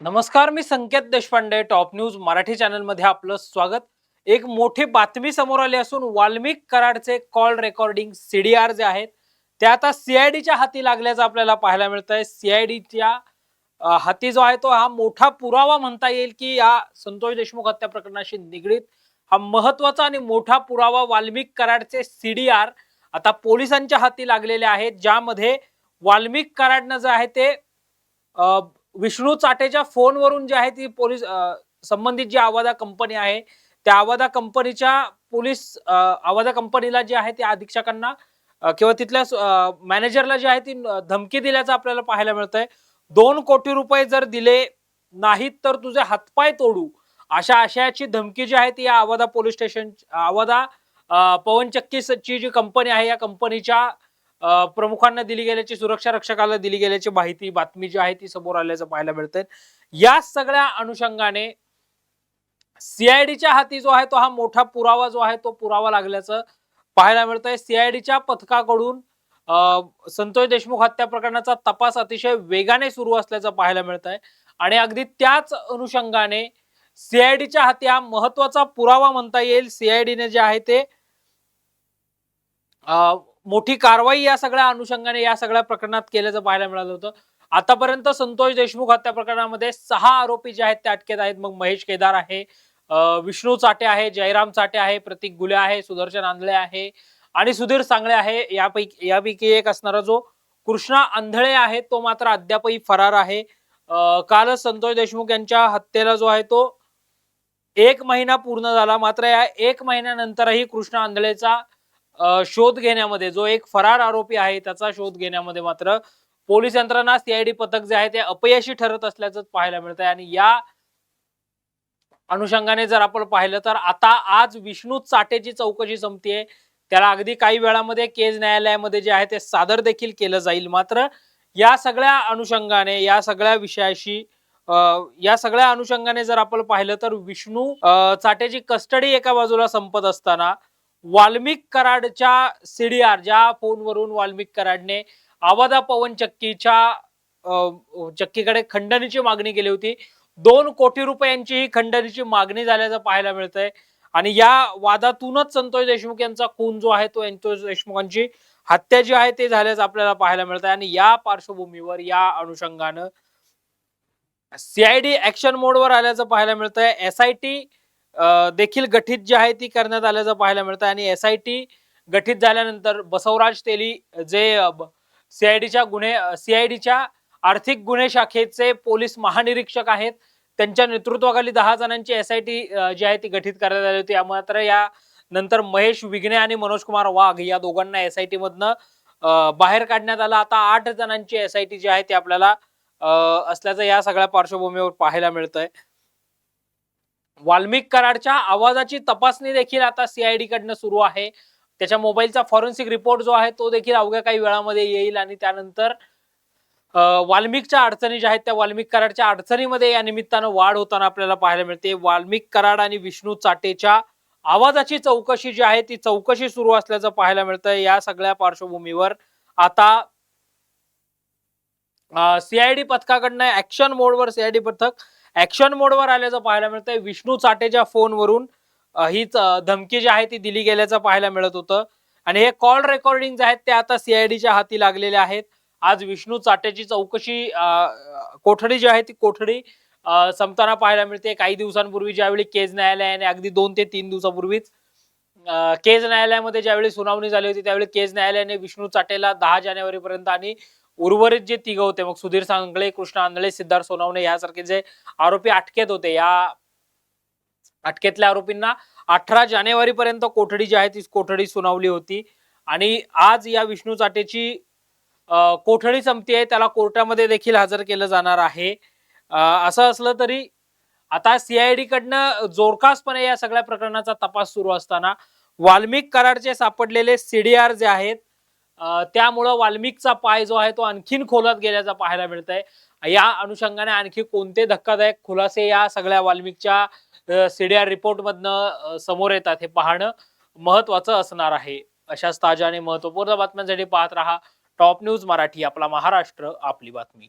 नमस्कार मी Sanket Deshpande top news Marathi चॅनलमध्ये आपलं स्वागत. एक मोठी बातमी समोर आली असून वाल्मिक कराडचे कॉल रेकॉर्डिंग सीडीआर जे आहेत ते आता सीआयडीच्या हाती लागल्याचं आपल्याला पाहायला मिळत आहे सीआयडीच्या हाती जो आहे तो हा मोठा पुरावा म्हणता येईल की या संतोष देशमुख हत्या प्रकरणाशी निगडीत. हा महत्त्वाचा आणि मोठा पुरावा वाल्मिक कराडचे सीडीआर आता पोलिसांच्या हाती लागलेले आहेत ज्यामध्ये वाल्मिक कराडनं जे आहे ते विष्णू चाटेच्या फोनवरून जी आहे ती पोलीस संबंधित जी आवादा कंपनी आहे त्या आवादा कंपनीच्या पोलीस अ, आवादा कंपनीला जे आहे त्या अधीक्षकांना किंवा तिथल्या मॅनेजरला जी आहे ती धमकी दिल्याचं आपल्याला पाहायला मिळतंय. दोन कोटी रुपये जर दिले नाहीत तर तुझे हातपाय तोडू अशा आशयाची धमकी जी आहे ती या आवादा पोलीस स्टेशन आवादा पवन पवनचक्कीची जी कंपनी आहे या कंपनीच्या प्रमुखांना दिली गेल्याची सुरक्षा रक्षकाला दिली गेल्याची माहिती बातमी जी आहे ती समोर आल्याचं पाहायला मिळतंय. या सगळ्या अनुषंगाने सीआयडीच्या हाती जो आहे तो हा मोठा पुरावा जो आहे तो पुरावा लागल्याचं पाहायला मिळतंय. सीआयडीच्या पथकाकडून संतोष देशमुख हत्या प्रकरणाचा तपास अतिशय वेगाने सुरू असल्याचं पाहायला मिळत आहे आणि अगदी त्याच अनुषंगाने सीआयडीच्या हाती हा महत्त्वाचा पुरावा म्हणता येईल. सीआयडीने जे आहे ते मोठी कारवाई या सगळ्या अनुषंगाने या सगळ्या प्रकरणात केल्याचं पाहायला मिळालं होतं. आतापर्यंत संतोष देशमुख हत्या प्रकरणामध्ये सहा आरोपी जे आहेत ते अटकेत आहेत. मग महेश केदार आहे विष्णू चाटे आहे जयराम चाटे आहे प्रतीक गुले आहे सुदर्शन आंधळे आहे आणि सुधीर सांगळे आहे. यापैकी यापैकी एक असणारा जो कृष्णा आंधळे आहे तो मात्र अद्यापही फरार आहे. कालच संतोष देशमुख यांच्या हत्येला जो आहे तो एक महिना पूर्ण झाला. मात्र या एक महिन्यानंतरही कृष्णा आंधळेचा शोध घेण्यामध्ये जो एक फरार आरोपी आहे त्याचा शोध घेण्यामध्ये मात्र पोलीस यंत्रणा सीआयडी पथक जे आहे ते अपयशी ठरत असल्याचं पाहायला मिळत आहे आणि या अनुषंगाने जर आपण पाहिलं तर आता आज विष्णू चाटेची चौकशी संपतीये. त्याला अगदी काही वेळामध्ये केज न्यायालयामध्ये जे आहे ते सादर देखील केलं जाईल. मात्र या सगळ्या अनुषंगाने या सगळ्या विषयाशी या सगळ्या अनुषंगाने जर आपण पाहिलं तर विष्णू चाटेची कस्टडी एका बाजूला संपत असताना वाल्मिक कराडच्या सीडीआर ज्या फोनवरून वाल्मिक कराडने आवादा पवन चक्कीच्या चक्कीकडे खंडणीची मागणी केली होती. दोन कोटी रुपयांची ही खंडणीची मागणी झाल्याचं पाहायला मिळतंय. आणि या वादातूनच संतोष देशमुख यांचा खून जो आहे तो संतोष देशमुखांची हत्या जी आहे ते झाल्याचं आपल्याला पाहायला मिळत आहे आणि या पार्श्वभूमीवर या अनुषंगानं सीआयडी ऍक्शन मोडवर आल्याचं पाहायला मिळतंय. एस आय टी देखील गठीत जी आहे ती करण्यात आल्याचं पाहायला मिळतं आणि एस आय टी गठीत झाल्यानंतर बसवराज तेली जे सीआयडीच्या गुन्हे सीआयडीच्या आर्थिक गुन्हे शाखेचे पोलीस महानिरीक्षक आहेत. त्यांच्या नेतृत्वाखाली दहा जणांची एस आय टी जी आहे ती गठीत करण्यात आली होती. मात्र या नंतर महेश विघ्ने आणि मनोज कुमार वाघ या दोघांना एस आय टी मधनं बाहेर काढण्यात आलं. आता आठ जणांची एस आय टी जी आहे ती आपल्याला असल्याचं या सगळ्या पार्श्वभूमीवर पाहायला मिळतंय. वाल्मिक कराडच्या आवाजाची तपासणी देखील आता सीआयडी कडनं सुरू आहे. त्याच्या मोबाईलचा फॉरेन्सिक रिपोर्ट जो आहे तो देखील अवघ्या काही वेळामध्ये येईल आणि त्यानंतर वाल्मिकच्या अडचणी ज्या आहेत त्या वाल्मिक कराडच्या अडचणीमध्ये या निमित्तानं वाढ होताना आपल्याला पाहायला मिळते. वाल्मिक कराड आणि विष्णू चाटेच्या आवाजाची चौकशी जी आहे ती चौकशी सुरू असल्याचं पाहायला मिळतं या सगळ्या पार्श्वभूमीवर. आता सीआयडी पथकाकडनं ऍक्शन मोडवर सीआयडी पथक ऍक्शन मोडवर आल्याचं पाहायला मिळतंय. विष्णू चाटेच्या फोनवरून अ, हीच धमकी जी आहे ती दिली गेल्याचं पाहायला मिळत होतं. आणि हे कॉल रेकॉर्डिंग जे आहेत ते आता सीआयडीच्या हाती लागलेले आहेत. आज विष्णू चाटेची चौकशी कोठडी जी आहे ती कोठडी संपताना पाहायला मिळते. काही दिवसांपूर्वी ज्यावेळी केज न्यायालयाने अगदी दोन ते तीन दिवसापूर्वीच केज न्यायालयामध्ये ज्यावेळी सुनावणी झाली होती त्यावेळी केज न्यायालयाने विष्णू चाटेला दहा जानेवारी पर्यंत आणि उर्वरित जे तिघ होते मग सुधीर सांगळे कृष्ण आंधळे सिद्धार्थ सोनावणे यासारखे जे आरोपी अटकेत होते या अटकेतल्या आरोपींना अठरा जानेवारी पर्यंत कोठडी जी आहे ती कोठडी सुनावली होती. आणि आज या विष्णू चाटेची कोठडी संपती आहे त्याला कोर्टामध्ये देखील हजर केलं जाणार आहे. असं असलं तरी आता सीआयडी कडनं जोरकासपणे या सगळ्या प्रकरणाचा तपास सुरू असताना वाल्मिक कराडचे सापडलेले सीडीआर जे आहेत त्यामुळं वाल्मिकचा पाय जो आहे तो आणखीन खोलात गेल्याचा पाहायला मिळत आहे या अनुषंगाने आणखी कोणते धक्कादायक खुलासे या सगळ्या वाल्मिकच्या सीडीआर रिपोर्ट मधनं समोर येतात हे पाहणं महत्वाचं असणार आहे. अशाच ताज्या आणि महत्त्वपूर्ण बातम्यांसाठी पाहत रहा. टॉप न्यूज मराठी आपला महाराष्ट्र आपली बातमी.